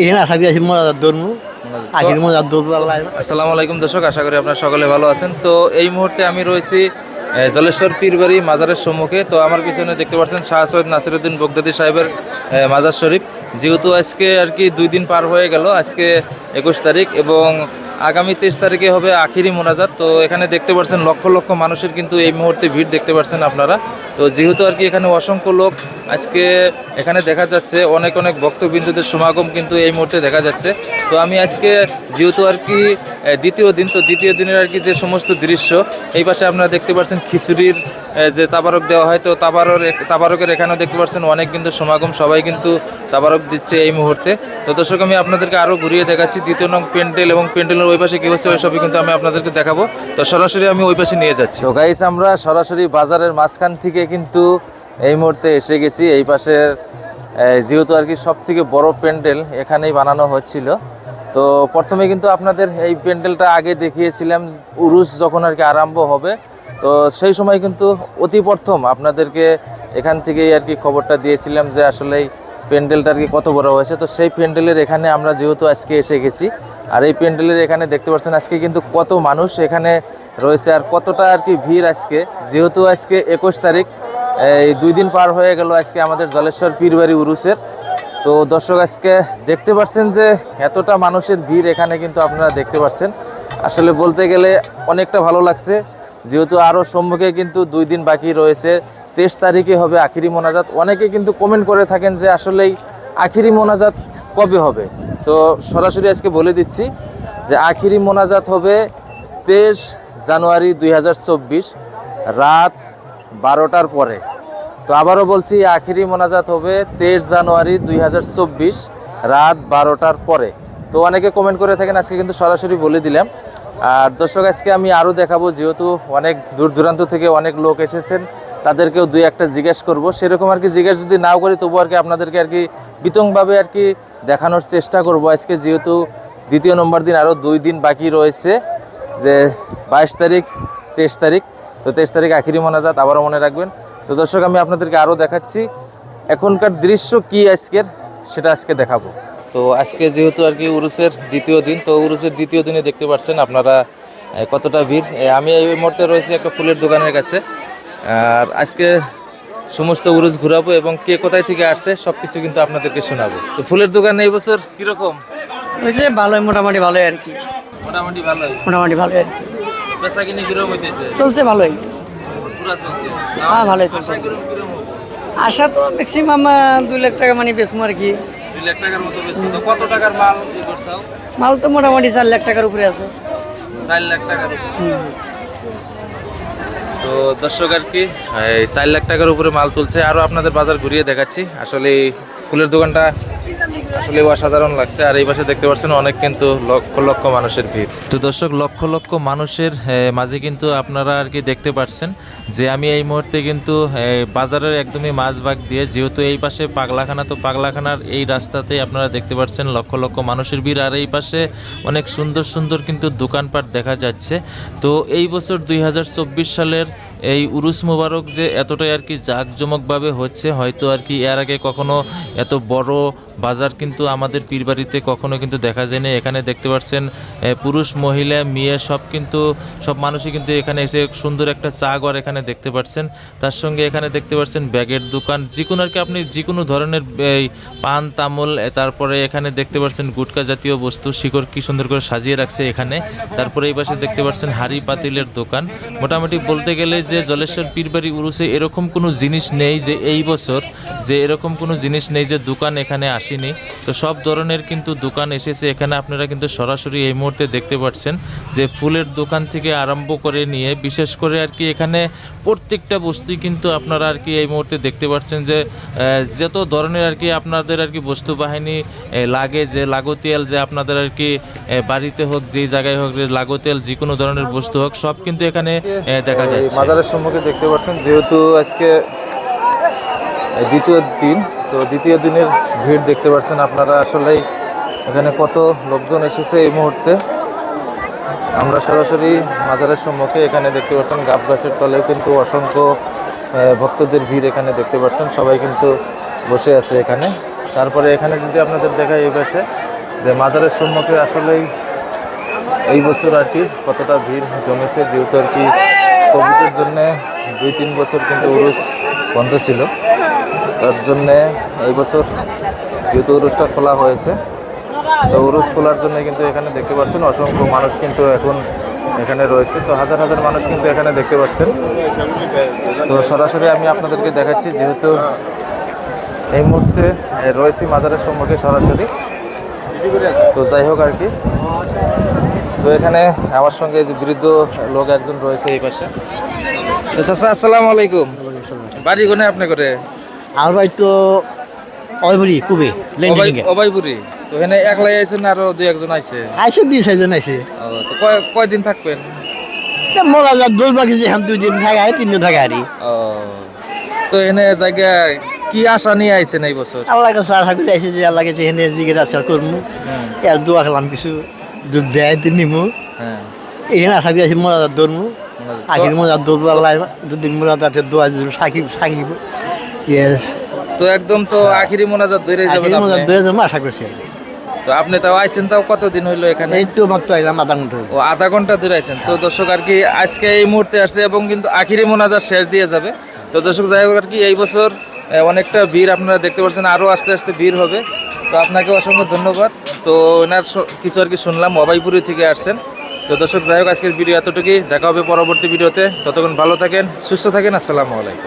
এখানে আশা করি আছি মজাদার ধর্ম আখির মজার ধর্ম আল্লাহ আসসালামু আলাইকুম দর্শক আশা করি আপনার সকলে ভালো আছেন। তো এই মুহূর্তে আমি রয়েছি জলেশ্বর পীরবাড়ি মাজারের সম্মুখে। তো আমার পিছনে দেখতে পাচ্ছেন শাহ সৈয়দ নাসিরুদ্দিন বগদাদি সাহেবের মাজার শরীফ। যেহেতু আজকে আর কি দুই দিন পার হয়ে গেল আজকে একুশ তারিখ এবং আগামী তেইশ তারিখে হবে আখিরি মোনাজাত। তো এখানে দেখতে পাচ্ছেন লক্ষ লক্ষ মানুষের কিন্তু এই মুহূর্তে ভিড় দেখতে পাচ্ছেন আপনারা। তো যেহেতু আর কি এখানে অসংখ্য লোক, আজকে এখানে দেখা যাচ্ছে অনেক অনেক ভক্তবিন্দুদের সমাগম কিন্তু এই মুহূর্তে দেখা যাচ্ছে। তো আমি আজকে যেহেতু আর কি দ্বিতীয় দিন, তো দ্বিতীয় দিনের আর কি যে সমস্ত দৃশ্য, এই পাশে আপনারা দেখতে পাচ্ছেন খিচুড়ির যে তাবারক দেওয়া হয়, তো তাবারর তাবারকের এখানেও দেখতে পাচ্ছেন অনেক কিন্তু সমাগম, সবাই কিন্তু তাবারক দিচ্ছে এই মুহূর্তে। তো দর্শক, আমি আপনাদেরকে আরও ঘুরিয়ে দেখাচ্ছি, দ্বিতীয় নং পেন্ডেল এবং পেন্ডেলের ওই পাশে কী হচ্ছে, ওই সবই কিন্তু আমি আপনাদেরকে দেখাবো। তো সরাসরি আমি ওই পাশে নিয়ে যাচ্ছি। তো গাইস আমরা সরাসরি বাজারের মাঝখান থেকে কিন্তু এই মুহূর্তে এসে গেছি, এই পাশের যেহেতু আর কি সব থেকে বড় প্যান্ডেল এখানেই বানানো হচ্ছিল। তো প্রথমে কিন্তু আপনাদের এই প্যান্ডেলটা আগে দেখিয়েছিলাম, উরুস যখন আর কি আরম্ভ হবে তো সেই সময় কিন্তু অতি প্রথম আপনাদেরকে এখান থেকেই আর কি খবরটা দিয়েছিলাম যে আসলে এই প্যান্ডেলটা আর কি কত বড় হয়েছে। তো সেই প্যান্ডেলের এখানে আমরা যেহেতু আজকে এসে গেছি, আর এই প্যান্ডেলের এখানে দেখতে পাচ্ছেন আজকে কিন্তু কত মানুষ এখানে রয়েছে আর কতটা আর কি ভিড় আজকে। যেহেতু আজকে একুশ তারিখ, এই দুই দিন পার হয়ে গেল আজকে আমাদের জলেশ্বর পীরবাড়ি উরুসের। তো দর্শক আজকে দেখতে পাচ্ছেন যে এতটা মানুষের ভিড় এখানে কিন্তু আপনারা দেখতে পাচ্ছেন। আসলে বলতে গেলে অনেকটা ভালো লাগছে। যেহেতু আরও সম্মুখে কিন্তু দুই দিন বাকি রয়েছে, তেইশ তারিখে হবে আখিরি মোনাজাত। অনেকে কিন্তু কমেন্ট করে থাকেন যে আসলেই আখিরি মোনাজাত কবে হবে? তো সরাসরি আজকে বলে দিচ্ছি যে আখিরি মোনাজাত হবে তেইশ জানুয়ারি দুই হাজার চব্বিশ, রাত বারোটার পরে। তো আবারও বলছি, আখিরি মোনাজাত হবে তেইশ জানুয়ারি দুই হাজার চব্বিশ, রাত বারোটার পরে। তো অনেকে কমেন্ট করে থাকেন, আজকে কিন্তু সরাসরি বলে দিলাম। আর দর্শক, আজকে আমি আরও দেখাবো, যেহেতু অনেক দূর দূরান্ত থেকে অনেক লোক এসেছেন, তাদেরকেও দুই একটা জিজ্ঞেস করব। সেরকম আর কি জিজ্ঞেস যদি নাও করি, তবু আর কি আপনাদেরকে আর কি বিতংভাবে আর কি দেখানোর চেষ্টা করব। আজকে যেহেতু দ্বিতীয় নম্বর দিন আরও দুই দিন বাকি রয়েছে, যে বাইশ তারিখ, তেইশ তারিখ। তো তেইশ তারিখ আখিরি মোনাজাত, আবারও মনে রাখবেন। তো দর্শক, আমি আপনাদেরকে আরও দেখাচ্ছি, এখনকার দৃশ্য কি আজকের, সেটা আজকে দেখাবো। তো আজকে যেহেতু আর কি উরুসের দ্বিতীয় দিন তো উরুসের দ্বিতীয় দিনে দেখতে পাচ্ছেন আপনারা কতটা ভিড়। আমি এই মুহূর্তে রয়েছি একটা ফুলের দোকানের কাছে। আর আজকে সমস্ত উরুস ঘুরাবো এবং কে কোথায় থেকে আসছে সব কিছু কিন্তু আপনাদেরকে শোনাবো। তো ফুলের দোকান এই বছর কীরকম? হয়েছে ভালোই মোটামুটি ভালোই আর কি। মোটামুটি ভালোই। মোটামুটি ভালোই আর কি। পেশা কিনে কীরকম হইতেছে? চলছে ভালোই। পুরা চলছে। হ্যাঁ, ভালোই চলছে। আশা তো ম্যাক্সিমাম দুই লাখ টাকা মানে বেচবো আর কি। দুই লাখ টাকার মতো বেশি তো কত টাকার মাল ই করছাও মাল তো মোটামুটি চার লাখ টাকার উপরে আছে। চার লাখ টাকার তো দর্শক আর কি চার লাখ টাকার উপরে মাল তুলছে। আরও আপনাদের বাজার ঘুরিয়ে দেখাচ্ছি। আসলে ফুলের দোকানটা আসলে অসাধারণ লাগছে। আর এই পাশে দেখতে পাচ্ছেন অনেক কিন্তু লক্ষ লক্ষ মানুষের ভিড়। তো দর্শক, লক্ষ লক্ষ মানুষের মাঝে কিন্তু আপনারা আর কি দেখতে পাচ্ছেন যে আমি এই মুহূর্তে কিন্তু বাজারের একদমই মাঝভাগ দিয়ে, যেহেতু এই পাশে পাগলাখানা, তো পাগলাখানার এই রাস্তাতেই আপনারা দেখতে পাচ্ছেন লক্ষ লক্ষ মানুষের ভিড়। আর এই পাশে অনেক সুন্দর সুন্দর কিন্তু দোকানপাট দেখা যাচ্ছে। তো এই বছর দুই হাজার চব্বিশ সালের এই উরুস মুবারক যে এতটাই আর কি জাঁকজমকভাবে হচ্ছে, হয়তো আর কি এর আগে কখনো এত বড় বাজার কিন্তু আমাদের পীরবাড়িতে কখনো কিন্তু দেখা যায় না এখানে দেখতে পাচ্ছেন পুরুষ, মহিলা, মেয়ে সব কিন্তু, সব মানুষই কিন্তু এখানে এসে সুন্দর একটা চা ঘর এখানে দেখতে পাচ্ছেন। তার সঙ্গে এখানে দেখতে পাচ্ছেন ব্যাগের দোকান। যে কোনো আর কি আপনি যে কোনো ধরনের, এই, পান, তামুল তারপরে এখানে দেখতে পাচ্ছেন গুটকা জাতীয় বস্তু, শিকড় কি সুন্দর করে সাজিয়ে রাখছে এখানে। তারপরে এই পাশে দেখতে পাচ্ছেন হাড়ি পাতিলের দোকান। মোটামুটি বলতে গেলে যে জলেশ্বর পীরবাড়ি উরুসে এরকম কোনো জিনিস নেই যে এই বছর, যে এরকম কোনো জিনিস নেই যে দোকান এখানে আসেনি। তো সব ধরনের কিন্তু দোকান এসেছে। এখানে আপনারা কিন্তু সরাসরি এই মুহূর্তে দেখতে পাচ্ছেন যে ফুলের দোকান থেকে আরম্ভ করে নিয়ে বিশেষ করে আর কি এখানে প্রত্যেকটা বস্তুই কিন্তু আপনারা আর কি এই মুহূর্তে দেখতে পাচ্ছেন যে যত ধরনের আর কি আপনাদের আর কি বস্তু বাহিনী লাগে যে লাগতিয়াল যে আপনাদের আর কি বাড়িতে হোক যেই জায়গায় হোক যে লাগতিয়াল যে কোনো ধরনের বস্তু হোক সব কিন্তু এখানে দেখা যায় মাজারের সম্মুখে দেখতে পাচ্ছেন যেহেতু আজকে দ্বিতীয় দিন তো দ্বিতীয় দিনের ভিড় দেখতে পাচ্ছেন আপনারা আসলেই এখানে কত লোকজন এসেছে এই মুহূর্তে। আমরা সরাসরি মাজারের সম্মুখে এখানে দেখতে পাচ্ছেন গাব গাছের তলেও কিন্তু অসংখ্য ভক্তদের ভিড় এখানে দেখতে পাচ্ছেন। সবাই কিন্তু বসে আছে এখানে। তারপরে এখানে যদি আপনাদের দেখাই এই পাশে যে মাজারের সম্মুখে আসলেই এই বছর আর কি কতটা ভিড় জমেছে, যেহেতু আর কি কোভিডের জন্যে দুই তিন বছর কিন্তু উরুস বন্ধ ছিল। তার জন্যে এই বছর যেহেতু উরুসটা খোলা হয়েছে, তো উরুস খোলার জন্য কিন্তু এখানে দেখতে পাচ্ছেন অসংখ্য মানুষ কিন্তু এখন এখানে রয়েছে। তো হাজার হাজার মানুষ কিন্তু এখানে দেখতে পাচ্ছেন। তো সরাসরি আমি আপনাদেরকে দেখাচ্ছি, যেহেতু এই মুহূর্তে রয়েছি মাজারের সম্মুখে সরাসরি। তো যাই হোক আর কি। তো এখানে আমার সঙ্গে যে বৃদ্ধ লোক একজন রয়েছে এই পাশে। তো চাচা, আসসালামু আলাইকুম। বাড়ি কোনে আপনি করে? আর ভাই তো অয়বরি কুবে অবাইপুরি তো এখানে একলাই আইছেন আরও দুই একজন আইছে? আইসো দুই ছয়জন আইছে। তো কয় কয়দিন থাকবেন? মরা যা দোল বাকি যে দুই দিন থাকে আর তিন দিন থাকে আর তো এনে জায়গায় কি আশা নিয়ে আইছেন এই বছর? আল্লাহ কাছে আশা করে আইসে যে আল্লাহ কাছে এখানে জিজ্ঞেস আচার করব হ্যাঁ। এর দোয়া খেলাম কিছু দুধ দেয় তো নিমু। হ্যাঁ। এখানে আশা করে আছি মরা যা ধরবো আগের দৌড়বো আল্লাহ দুদিন মরা তাতে দোয়া সাকিব সাকিব। তো একদম তো আখিরি মোনাজাত বেড়ে আগের মজা আপনি। দৌড়ে যাব আশা করছি তো আপনি তাও আইছেন তাও কতদিন হইল এখানে? এই তো মাত্র আইলাম আধা ঘণ্টা। ও আধা ঘণ্টা ধরে আছেন তো দর্শক আর কি আজকে এই মুহূর্তে আসছে এবং কিন্তু আখিরি মোনাজাত শেষ দিয়ে যাবে। তো দর্শক যাই হোক আর কি এই বছর অনেকটা ভিড় আপনারা দেখতে পাচ্ছেন আরও আস্তে আস্তে ভিড় হবে। তো আপনাকে অসংখ্য ধন্যবাদ। তো ওনার কিছু আর কি শুনলাম মোবাইলপুরি থেকে আসছেন। তো দর্শক যাই হোক আজকের ভিডিও এতটুকুই। দেখা হবে পরবর্তী ভিডিওতে। ততক্ষণ ভালো থাকেন সুস্থ থাকেন। আসসালামু আলাইকুম।